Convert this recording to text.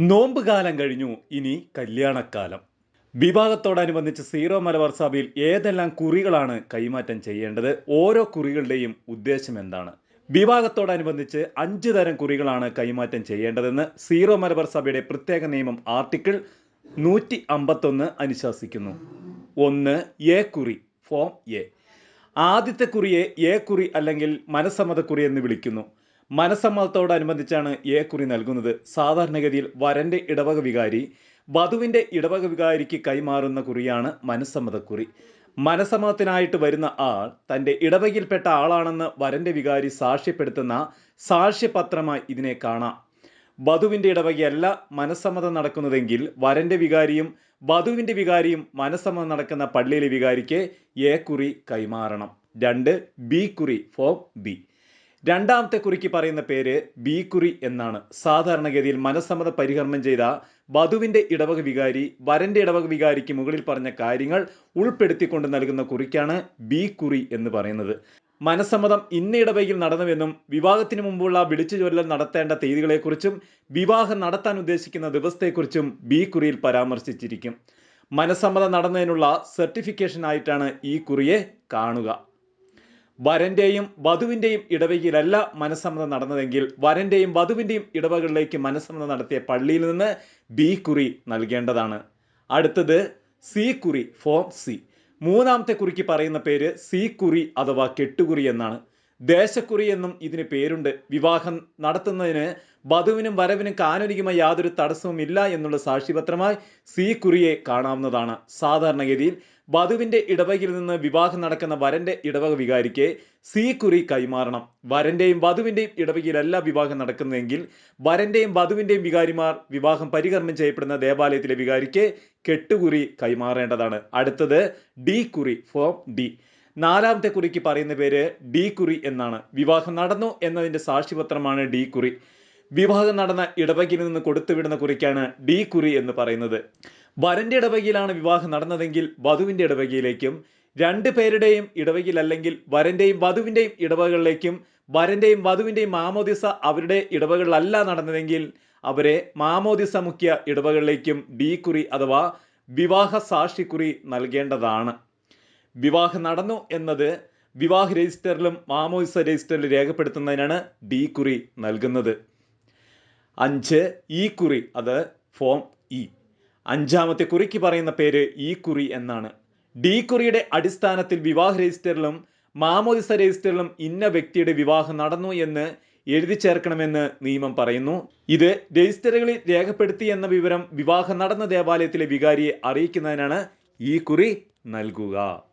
നോമ്പ് കാലം കഴിഞ്ഞു. ഇനി കല്യാണക്കാലം. വിവാഹത്തോടനുബന്ധിച്ച് സീറോ മലബാർ സഭയിൽ ഏതെല്ലാം കുറികളാണ് കൈമാറ്റം ചെയ്യേണ്ടത്? ഓരോ കുറികളുടെയും ഉദ്ദേശം എന്താണ്? വിവാഹത്തോടനുബന്ധിച്ച് അഞ്ച് തരം കുറികളാണ് കൈമാറ്റം ചെയ്യേണ്ടതെന്ന് സീറോ മലബാർ സഭയുടെ പ്രത്യേക നിയമം ആർട്ടിക്കിൾ നൂറ്റി അമ്പത്തൊന്ന് അനുശാസിക്കുന്നു. ഒന്ന് എ കുറി ഫോം എ. ആദ്യത്തെ കുറിയെ എ കുറി അല്ലെങ്കിൽ മനസ്സമ്മതക്കുറി എന്ന് വിളിക്കുന്നു. മനസ്സമ്മതത്തോടനുബന്ധിച്ചാണ് എ കുറി നൽകുന്നത്. സാധാരണഗതിയിൽ വരന്റെ ഇടവക വികാരി വധുവിന്റെ ഇടവക വികാരിക്ക് കൈമാറുന്ന കുറിയാണ് മനസ്സമ്മതക്കുറി. മനസ്സമ്മതത്തിനായിട്ട് വരുന്ന ആൾ തന്റെ ഇടവകയിൽപ്പെട്ട ആളാണെന്ന് വരന്റെ വികാരി സാക്ഷ്യപ്പെടുത്തുന്ന സാക്ഷ്യപത്രമായി ഇതിനെ കാണാം. വധുവിന്റെ ഇടവകയല്ല മനസ്സമ്മതം നടക്കുന്നതെങ്കിൽ വരന്റെ വികാരിയും വധുവിന്റെ വികാരിയും മനസ്സമ്മതം നടക്കുന്ന പള്ളിയിലെ വികാരിക്ക് എ കുറി കൈമാറണം. രണ്ട് ബി കുറി ഫോം ബി. രണ്ടാമത്തെ കുറിക്ക് പറയുന്ന പേര് ബി കുറി എന്നാണ്. സാധാരണഗതിയിൽ മനസ്സമ്മത പരികർമ്മം ചെയ്ത വധുവിന്റെ ഇടവക വികാരി വരന്റെ ഇടവക വികാരിക്ക് മുകളിൽ പറഞ്ഞ കാര്യങ്ങൾ ഉൾപ്പെടുത്തിക്കൊണ്ട് നൽകുന്ന കുറിക്കാണ് ബി കുറി എന്ന് പറയുന്നത്. മനസ്സമ്മതം ഇന്ന ഇടവകയിൽ നടന്നുവെന്നും വിവാഹത്തിന് മുമ്പുള്ള വിളിച്ചു ചൊല്ലൽ നടത്തേണ്ട തീയതികളെക്കുറിച്ചും വിവാഹം നടത്താൻ ഉദ്ദേശിക്കുന്ന ദിവസത്തെക്കുറിച്ചും ബി കുറിയിൽ പരാമർശിച്ചിരിക്കും. മനസ്സമ്മതം നടന്നതിനുള്ള സർട്ടിഫിക്കേഷനായിട്ടാണ് ഈ കുറിയെ കാണുക. വരന്റെയും വധുവിന്റെയും ഇടവകയിലല്ല മനസ്സമ്മതം നടന്നതെങ്കിൽ വരന്റെയും വധുവിന്റെയും ഇടവകളിലേക്ക് മനസ്സമ്മതം നടത്തിയ പള്ളിയിൽ നിന്ന് ബി കുറി നൽകേണ്ടതാണ്. അടുത്തത് സി കുറി ഫോം സി. മൂന്നാമത്തെ കുറിക്ക് പറയുന്ന പേര് സി കുറി അഥവാ കെട്ടുകുറി എന്നാണ്. ദേശക്കുറി എന്നും ഇതിന് പേരുണ്ട്. വിവാഹം നടത്തുന്നതിന് വധുവിനും വരവിനും കാനൂനികമായി യാതൊരു തടസ്സവും ഇല്ല എന്നുള്ള സാക്ഷിപത്രമായി സി കുറിയെ കാണാവുന്നതാണ്. സാധാരണഗതിയിൽ വധുവിന്റെ ഇടവകയിൽ നിന്ന് വിവാഹം നടക്കുന്ന വരന്റെ ഇടവക വികാരിക്ക് സി കുറി കൈമാറണം. വരന്റെയും വധുവിന്റെയും ഇടവകയിലല്ല വിവാഹം നടക്കുന്നതെങ്കിൽ വരന്റെയും വധുവിന്റെയും വികാരിമാർ വിവാഹം പരികർമ്മം ചെയ്യപ്പെടുന്ന ദേവാലയത്തിലെ വികാരിക്ക് കെട്ടുകുറി കൈമാറേണ്ടതാണ്. അടുത്തത് ഡി കുറി ഫോം ഡി. നാലാമത്തെ കുറിക്ക് പറയുന്ന പേര് ഡി കുറി എന്നാണ്. വിവാഹം നടന്നു എന്നതിന്റെ സാക്ഷിപത്രമാണ് ഡി കുറി. വിവാഹം നടന്ന ഇടവകയിൽ നിന്ന് കൊടുത്തുവിടുന്ന കുറിക്കാണ് ഡി കുറി എന്ന് പറയുന്നത്. വരന്റെ ഇടവകയിലാണ് വിവാഹം നടന്നതെങ്കിൽ വധുവിന്റെ ഇടവകയിലേക്കും രണ്ട് പേരുടെയും ഇടവകയിൽ അല്ലെങ്കിൽ വരന്റെയും വധുവിന്റെയും ഇടവകളിലേക്കും വരന്റെയും വധുവിന്റെയും മാമോദിസ അവരുടെ ഇടവകളിലല്ല നടന്നതെങ്കിൽ അവരെ മാമോദിസ മുഖ്യ ഇടവകളിലേക്കും ഡി കുറി അഥവാ വിവാഹ സാക്ഷിക്കുറി നൽകേണ്ടതാണ്. വിവാഹം നടന്നു എന്നത് വിവാഹ രജിസ്റ്ററിലും മാമോയിസ രജിസ്റ്ററിലും രേഖപ്പെടുത്തുന്നതിനാണ് ഡി കുറി നൽകുന്നത്. അഞ്ച് ഈ കുറി അത് ഫോം ഇ. അഞ്ചാമത്തെ കുറിക്ക് പറയുന്ന പേര് ഈ കുറി എന്നാണ്. ഡി കുറിയുടെ അടിസ്ഥാനത്തിൽ വിവാഹ രജിസ്റ്ററിലും മാമോദിസ രജിസ്റ്ററിലും ഇന്ന വ്യക്തിയുടെ വിവാഹം നടന്നു എന്ന് എഴുതി ചേർക്കണമെന്ന് നിയമം പറയുന്നു. ഇത് രജിസ്റ്ററുകളിൽ രേഖപ്പെടുത്തി എന്ന വിവരം വിവാഹം നടന്ന ദേവാലയത്തിലെ വികാരിയെ അറിയിക്കുന്നതിനാണ് ഈ കുറി നൽകുക.